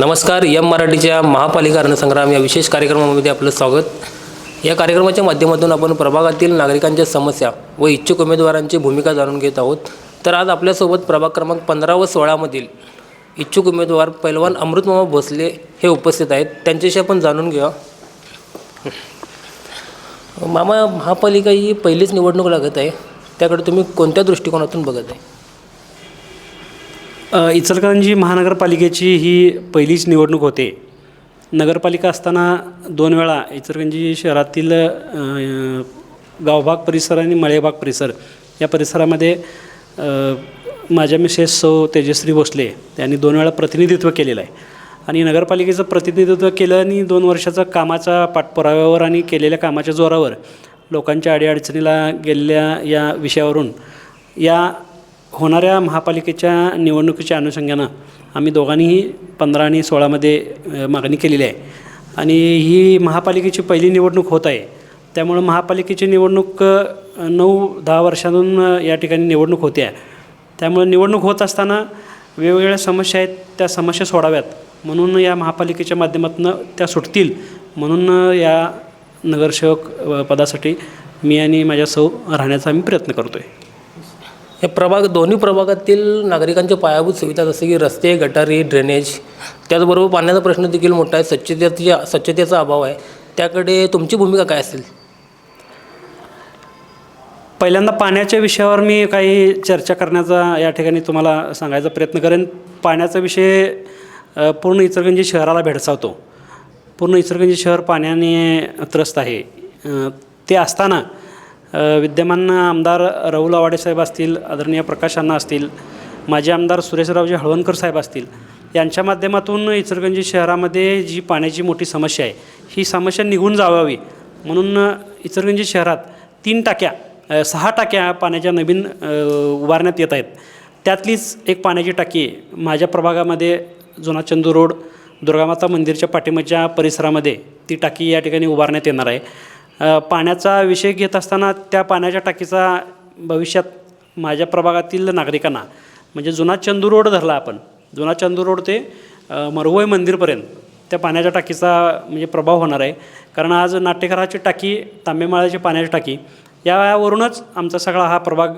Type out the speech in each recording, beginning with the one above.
नमस्कार यम मराठीच्या महापालिका रणसंग्राम या विशेष कार्यक्रमामध्ये आपलं स्वागत. या कार्यक्रमाच्या माध्यमातून आपण प्रभागातील नागरिकांच्या समस्या व इच्छुक उमेदवारांची भूमिका जाणून घेत आहोत. तर आज आपल्यासोबत प्रभाग क्रमांक पंधरा व सोळामधील इच्छुक उमेदवार पैलवान अमृतमामा भोसले हे उपस्थित आहेत. त्यांच्याशी आपण जाणून घेऊया. मामा महापालिका ही पहिलीच निवडणूक लागत आहे. त्याकडे तुम्ही कोणत्या दृष्टिकोनातून बघत आहे? इचलकरंजी महानगरपालिकेची ही पहिलीच निवडणूक होते. नगरपालिका असताना दोन वेळा इचलकरंजी शहरातील गावभाग परिसर आणि मळेबाग परिसर या परिसरामध्ये माझ्या मिसेस सौ तेजश्री भोसले यांनी दोन वेळा प्रतिनिधित्व केलेलं आहे. आणि नगरपालिकेचं प्रतिनिधित्व केलं आणि दोन वर्षाचा कामाच्या पाठपुराव्यावर आणि केलेल्या कामाच्या जोरावर लोकांच्या अडीअडचणीला गेलेल्या या विषयावरून या होणाऱ्या महापालिकेच्या निवडणुकीच्या अनुषंगानं आम्ही दोघांनीही पंधरा आणि सोळामध्ये मागणी केलेली आहे. आणि ही महापालिकेची पहिली निवडणूक होत आहे. त्यामुळं महापालिकेची निवडणूक नऊ दहा वर्षांतून या ठिकाणी निवडणूक होते. आहे त्यामुळं निवडणूक होत असताना वेगवेगळ्या समस्या आहेत त्या समस्या सोडाव्यात. म्हणून या महापालिकेच्या माध्यमातून त्या सुटतील. म्हणून या नगरसेवक पदासाठी मी आणि माझ्या सौ राहण्याचा आम्ही प्रयत्न करतो आहे हे प्रभाग दोन्ही प्रभागातील नागरिकांच्या पायाभूत सुविधा जसे की रस्ते गटारी ड्रेनेज त्याचबरोबर पाण्याचा प्रश्न देखील मोठा आहे. स्वच्छतेच्या स्वच्छतेचा अभाव आहे. त्याकडे तुमची भूमिका काय असेल? पहिल्यांदा पाण्याच्या विषयावर मी काही चर्चा करण्याचा या ठिकाणी तुम्हाला सांगायचा प्रयत्न करेन. पाण्याचा विषय पूर्ण इचलकरंजी शहराला भेडसावतो. पूर्ण इचलकरंजी शहर पाण्याने त्रस्त आहे. ते असताना विद्यमान आमदार राहुल आवाडे साहेब असतील आदरणीय प्रकाश अण्णा असतील माजी आमदार सुरेशरावजी हळवणकर साहेब असतील यांच्या माध्यमातून इचलकरंजी शहरामध्ये जी पाण्याची मोठी समस्या आहे ही समस्या निघून जावावी. म्हणून इचलकरंजी शहरात तीन टाक्या सहा टाक्या पाण्याच्या नवीन उभारण्यात येत आहेत. त्यातलीच एक पाण्याची टाकी माझ्या प्रभागामध्ये जुना चंदू रोड दुर्गामाता मंदिरच्या पाठीमागच्या परिसरामध्ये ती टाकी या ठिकाणी उभारण्यात येणार आहे. पाण्याचा विषय घेत असताना त्या पाण्याच्या टाकीचा भविष्यात माझ्या प्रभागातील नागरिकांना म्हणजे जुना चंदू रोड धरला आपण जुना चंदू रोड ते अ, मंदिरपर्यंत त्या पाण्याच्या टाकीचा म्हणजे प्रभाव होणार आहे. कारण आज नाट्यघराची टाकी तांबेमाळ्याची पाण्याची टाकी यावरूनच आमचा सगळा हा प्रभाग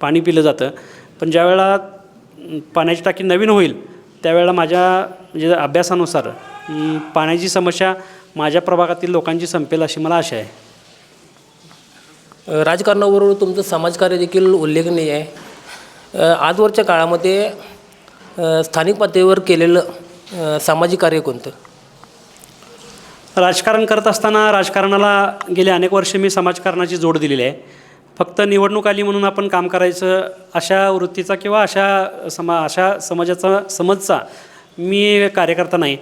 पाणी पिलं जातं. पण ज्यावेळेला पाण्याची टाकी नवीन होईल त्यावेळेला माझ्या म्हणजे अभ्यासानुसार पाण्याची समस्या माझ्या प्रभागातील लोकांची संपेल अशी मला आशा आहे. राजकारणाबरोबर तुमचं समाजकार्य देखील उल्लेखनीय आहे. आजवरच्या काळामध्ये स्थानिक पातळीवर केलेलं सामाजिक कार्य कोणतं? राजकारण करत असताना राजकारणाला गेले अनेक वर्षे मी समाजकारणाची जोड दिलेली आहे. फक्त निवडणूक आली म्हणून आपण काम करायचं अशा वृत्तीचा किंवा अशा समा अशा समाजाचा समजचा मी कार्यकर्ता नाही.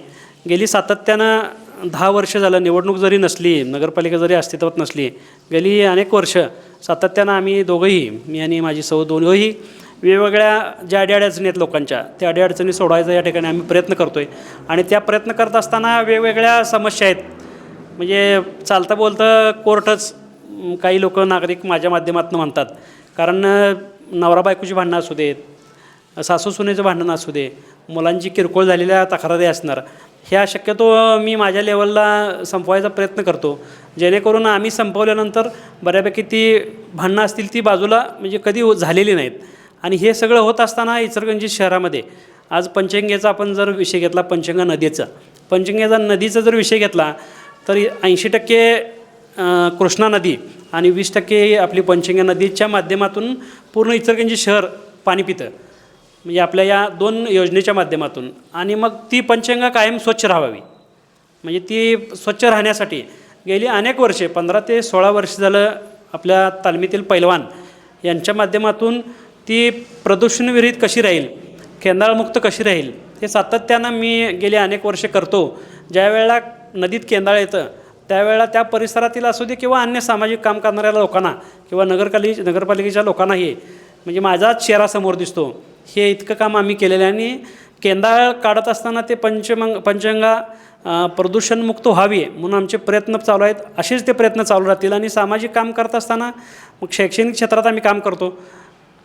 गेली सातत्यानं दहा वर्ष झालं निवडणूक जरी नसली नगरपालिका जरी अस्तित्वात नसली गेली अनेक वर्ष सातत्यानं आम्ही दोघंही मी आणि माझी सौ दोघंही वेगवेगळ्या ज्या अडीअडचणी आहेत लोकांच्या त्या अडीअडचणी सोडवायचा या ठिकाणी आम्ही प्रयत्न करतो आहे आणि त्या प्रयत्न करत असताना वेगवेगळ्या समस्या आहेत. म्हणजे चालतं बोलतं कोर्टच काही लोक नागरिक माझ्या माध्यमातून म्हणतात. कारण नवरा बायकोची भांडणं असू देत सासू सुनेचं भांडण असू दे मुलांची किरकोळ झालेल्या तक्रारी असणार. ह्या शक्यतो मी माझ्या लेवलला संपवायचा प्रयत्न करतो. जेणेकरून आम्ही संपवल्यानंतर बऱ्यापैकी ती भांडणं असतील ती बाजूला म्हणजे कधी हो- झालेली नाहीत. आणि हे सगळं होत असताना इचलकरंजी शहरामध्ये आज पंचंगेचा आपण जर विषय घेतला पंचंगा नदीचा. पंचंगेचा नदीचा जर विषय घेतला तर ऐंशी टक्के कृष्णा नदी आणि वीस टक्के आपली पंचंगा नदीच्या माध्यमातून पूर्ण इचलकरंजी शहर पाणी पितं म्हणजे आपल्या या दोन योजनेच्या माध्यमातून. आणि मग ती पंचगंगा कायम स्वच्छ राहावी. म्हणजे ती स्वच्छ राहण्यासाठी गेली अनेक वर्षे पंधरा ते सोळा वर्ष झालं आपल्या तालमीतील पैलवान यांच्या माध्यमातून ती प्रदूषणविरहित कशी राहील केंदाळमुक्त कशी राहील हे सातत्यानं मी गेली अनेक वर्षे करतो. ज्यावेळेला नदीत केंदाळ येतं त्यावेळेला त्या परिसरातील असू दे किंवा अन्य सामाजिक काम करणाऱ्या लोकांना किंवा नगरपालि नगरपालिकेच्या लोकांनाही म्हणजे माझाच चेहरा समोर दिसतो. हे इतकं काम आम्ही केलेलं आहे. आणि केंदाळ काढत असताना ते पंचमंग पंचगंगा प्रदूषणमुक्त व्हावी म्हणून आमचे प्रयत्न चालू आहेत. असेच ते प्रयत्न चालू राहतील. आणि सामाजिक काम करत असताना मग शैक्षणिक क्षेत्रात आम्ही काम करतो.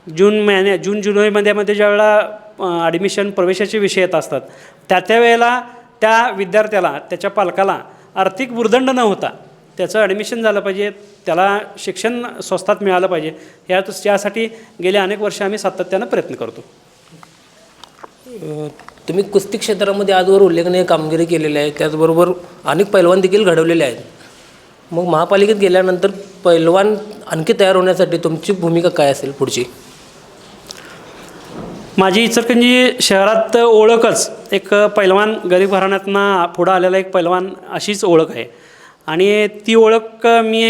जून महिन्या जून जुलैमध्ये मध्ये ज्यावेळेला ॲडमिशन प्रवेशाचे विषय येत असतात त्या त्या वेळेला त्या विद्यार्थ्याला त्याच्या पालकाला आर्थिक भुर्दंड न होता त्याचं ॲडमिशन झालं पाहिजे त्याला शिक्षण स्वस्तात मिळालं पाहिजे. या यासाठी गेले अनेक वर्ष आम्ही सातत्यानं प्रयत्न करतो. तुम्ही कुस्ती क्षेत्रामध्ये आजवर उल्लेखनीय कामगिरी केलेली आहे. त्याचबरोबर अनेक पैलवान देखील घडवलेले आहेत. मग महापालिकेत गेल्यानंतर पैलवान आणखी तयार होण्यासाठी तुमची भूमिका काय असेल पुढची? माझी इचलकरंजी शहरात ओळखच एक पैलवान गरीब घराण्यातनं पुढं आलेला एक पैलवान अशीच ओळख आहे. आणि ती ओळख मी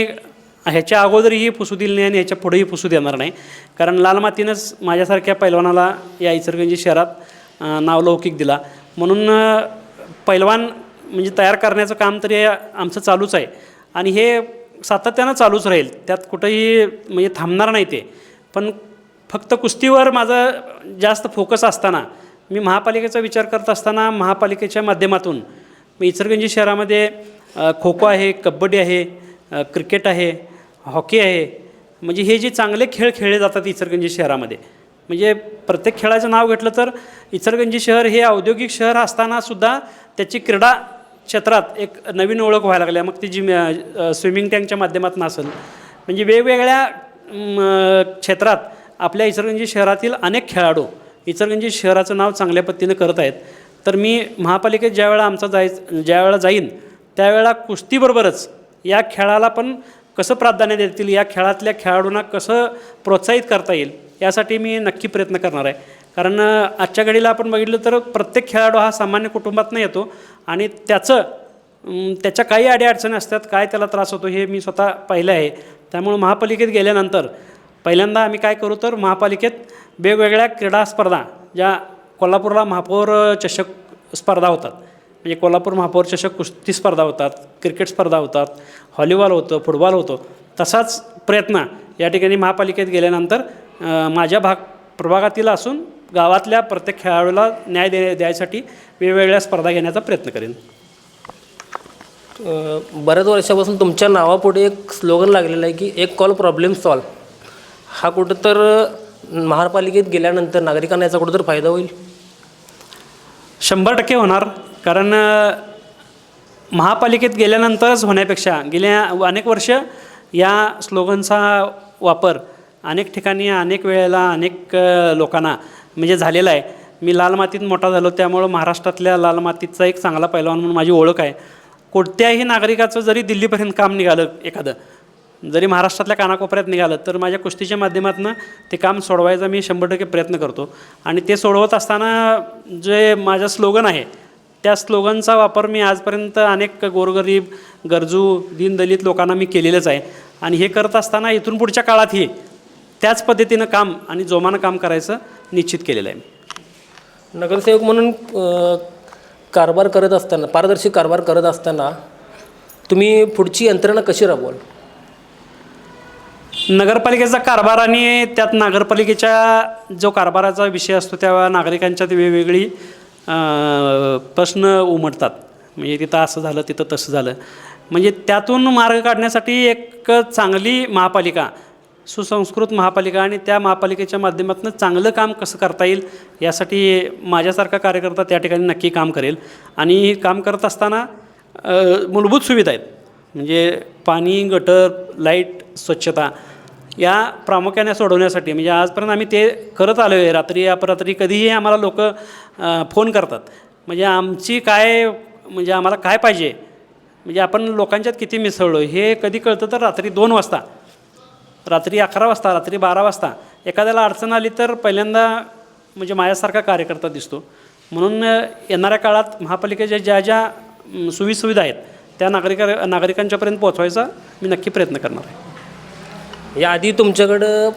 ह्याच्या अगोदरही पुसू दिली नाही आणि ह्याच्या पुढेही पुसू देणार नाही. कारण लाल मातीनंच माझ्यासारख्या पैलवानाला या इचरगंजी शहरात नावलौकिक दिला. म्हणून पैलवान म्हणजे तयार करण्याचं काम तरी आमचं चालूच आहे. आणि हे सातत्यानं चालूच राहील. त्यात कुठंही म्हणजे थांबणार नाही ते. पण फक्त कुस्तीवर माझं जास्त फोकस असताना मी महापालिकेचा विचार करत असताना महापालिकेच्या माध्यमातून मग इचलकरंजी शहरामध्ये खो खो आहे कबड्डी आहे क्रिकेट आहे हॉकी आहे म्हणजे हे जे चांगले खेळ खेळले जातात इचलकरंजी शहरामध्ये म्हणजे प्रत्येक खेळाचं नाव घेतलं तर इचलकरंजी शहर हे औद्योगिक शहर असतानासुद्धा त्याची क्रीडा क्षेत्रात एक नवीन ओळख व्हायला लागल्या मग ती जी स्विमिंग टँकच्या माध्यमातून असेल. म्हणजे वेगवेगळ्या क्षेत्रात आपल्या इचलकरंजी शहरातील अनेक खेळाडू इचलकरंजी शहराचं नाव चांगल्या पद्धतीनं करत आहेत. तर मी महापालिकेत ज्यावेळा आमचा जाय ज्यावेळा जाईन त्यावेळेला कुस्तीबरोबरच या खेळाला पण कसं प्राधान्य देतील या खेळातल्या खेळाडूंना कसं प्रोत्साहित करता येईल यासाठी मी नक्की प्रयत्न करणार आहे. कारण आजच्या घडीला आपण बघितलं तर प्रत्येक खेळाडू हा सामान्य कुटुंबातनं येतो आणि त्याचं त्याच्या काही अडीअडचणी असतात काय त्याला त्रास होतो हे मी स्वतः पाहिलं आहे. त्यामुळे महापालिकेत गेल्यानंतर पहिल्यांदा आम्ही काय करू तर महापालिकेत वेगवेगळ्या क्रीडा स्पर्धा ज्या कोल्हापूरला महापौर चषक स्पर्धा होतात. म्हणजे कोल्हापूर महापौर चषक कुस्ती स्पर्धा होतात क्रिकेट स्पर्धा होतात हॉलीबॉल होतं फुटबॉल होतो. तसाच प्रयत्न या ठिकाणी महापालिकेत गेल्यानंतर माझ्या भाग प्रभागातील असून गावातल्या प्रत्येक खेळाडूला न्याय दे द्यायसाठी वेगवेगळ्या स्पर्धा घेण्याचा प्रयत्न करेन. बऱ्याच वर्षापासून तुमच्या नावापुढे एक स्लोगन लागलेला आहे की एक कॉल प्रॉब्लेम सॉल्व हा कुठं तर महापालिकेत गेल्यानंतर नागरिकांना याचा कुठं तर फायदा होईल? शंभर टक्के होणार. कारण महापालिकेत गेल्यानंतरच होण्यापेक्षा गेल्या अनेक वर्ष या स्लोगनचा वापर अनेक ठिकाणी अनेक वेळेला अनेक लोकांना म्हणजे झालेला आहे. मी लाल मातीत मोठा झालो त्यामुळं महाराष्ट्रातल्या लाल मातीचा एक चांगला पैलवान म्हणून माझी ओळख आहे. कोणत्याही नागरिकाचं जरी दिल्लीपर्यंत काम निघालं एखादं जरी महाराष्ट्रातल्या कानाकोपऱ्यात निघालं तर माझ्या कुस्तीच्या माध्यमातून ते काम सोडवायचा मी शंभर टक्के प्रयत्न करतो. आणि ते सोडवत असताना जे माझं स्लोगन आहे त्या स्लोगनचा वापर मी आजपर्यंत अनेक गोरगरीब गरजू दीनदलित लोकांना मी केलेलंच आहे. आणि हे करत असताना इथून पुढच्या काळातही त्याच पद्धतीनं काम आणि जोमानं काम करायचं निश्चित केलेलं आहे मी. नगरसेवक म्हणून कारभार करत असताना पारदर्शी कारभार करत असताना तुम्ही पुढची यंत्रणा कशी राबवाल? नगरपालिकेचा कारभार आणि त्यात नगरपालिकेच्या जो कारभाराचा विषय असतो त्या नागरिकांच्यात वेगवेगळी प्रश्न उमटतात. म्हणजे तिथं असं झालं तिथं तसं झालं. म्हणजे त्यातून मार्ग काढण्यासाठी एक चांगली महापालिका सुसंस्कृत महापालिका आणि त्या महापालिकेच्या माध्यमातून चांगलं काम कसं करता येईल यासाठी माझ्यासारखा कार्यकर्ता त्या ठिकाणी नक्की काम करेल. आणि हे काम करत असताना मूलभूत सुविधा आहेत. म्हणजे पाणी गटर लाइट स्वच्छता या प्रामुख्याने सोडवण्यासाठी म्हणजे आजपर्यंत आम्ही ते करत आलो आहे रात्री अपरात्री कधीही आम्हाला लोक फोन करतात. म्हणजे आमची काय म्हणजे आम्हाला काय पाहिजे? म्हणजे आपण लोकांच्यात किती मिसळलो हे कधी कळतं तर रात्री दोन वाजता. रात्री अकरा वाजता रात्री बारा वाजता. एखाद्याला अडचण आली तर पहिल्यांदा म्हणजे माझ्यासारखा कार्यकर्ता दिसतो. म्हणून येणाऱ्या काळात महापालिकेच्या ज्या ज्या सुविसुविधा आहेत त्या नागरिका नागरिकांच्यापर्यंत पोहोचवायचा मी नक्की प्रयत्न करणार आहे. याआधी तुमच्याकडं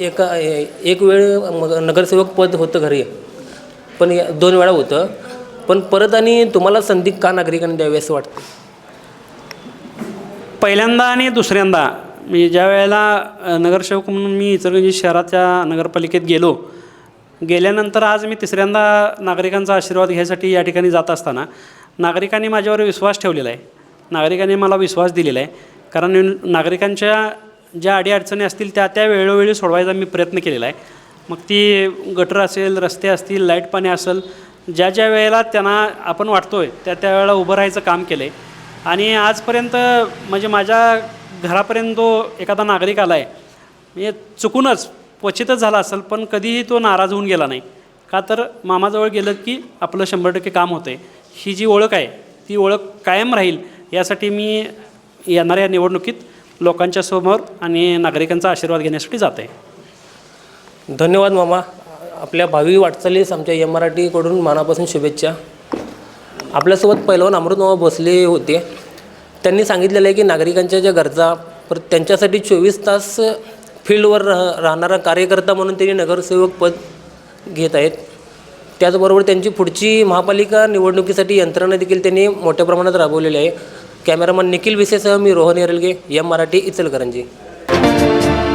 एका एक वेळ मग नगरसेवक पद होतं घरी. पण या- दोन वेळा होतं. पण परत आणि तुम्हाला संधी का नागरिकांनी द्यावी असं वाटतं? पहिल्यांदा आणि दुसऱ्यांदा. मी ज्या वेळेला नगरसेवक म्हणून मी इचलकरंजी शहराच्या नगरपालिकेत गेलो गेल्यानंतर आज मी तिसऱ्यांदा नागरिकांचा आशीर्वाद घ्यायसाठी या ठिकाणी जात असताना नागरिकांनी माझ्यावर विश्वास ठेवलेला आहे. नागरिकांनी मला विश्वास दिलेला आहे. कारण नागरिकांच्या ज्या अडीअडचणी असतील त्या त्या वेळोवेळी सोडवायचा मी प्रयत्न केलेला आहे. मग ती गटर असेल रस्ते असतील लाइट पाणी असेल ज्या ज्या वेळेला त्यांना आपण वाटतो त्या त्या वेळेला उभं राहायचं काम केलं आहे आणि आजपर्यंत म्हणजे माझ्या घरापर्यंत जो एखादा नागरिक आला आहे म्हणजे चुकूनच क्वचितच झाला असेल पण कधीही तो नाराज होऊन गेला नाही. का तर मामाजवळ गेलं की आपलं शंभर टक्के काम होतं आहे ही जी ओळख आहे ती ओळख कायम राहील यासाठी मी येणाऱ्या निवडणुकीत लोकांच्या समोर आणि नागरिकांचा आशीर्वाद घेण्यासाठी जात. आहे धन्यवाद मामा. आपल्या भावी वाटचालीस आमच्या एम मराठीकडून मनापासून शुभेच्छा. आपल्यासोबत पैलवान अमृतमामा बसले होते. त्यांनी सांगितलेलं आहे की नागरिकांच्या ज्या गरजा पर त्यांच्यासाठी चोवीस तास फील्डवर राह राहणारा कार्यकर्ता म्हणून त्यांनी नगरसेवक पद घेत आहेत. त्याचबरोबर त्यांची पुढची महापालिका निवडणुकीसाठी यंत्रणा देखील त्यांनी मोठ्या प्रमाणात राबवलेली आहे. कॅमेरामन निखिल विसेसह मी रोहन येरलगे एम मराठी इचलकरंजी.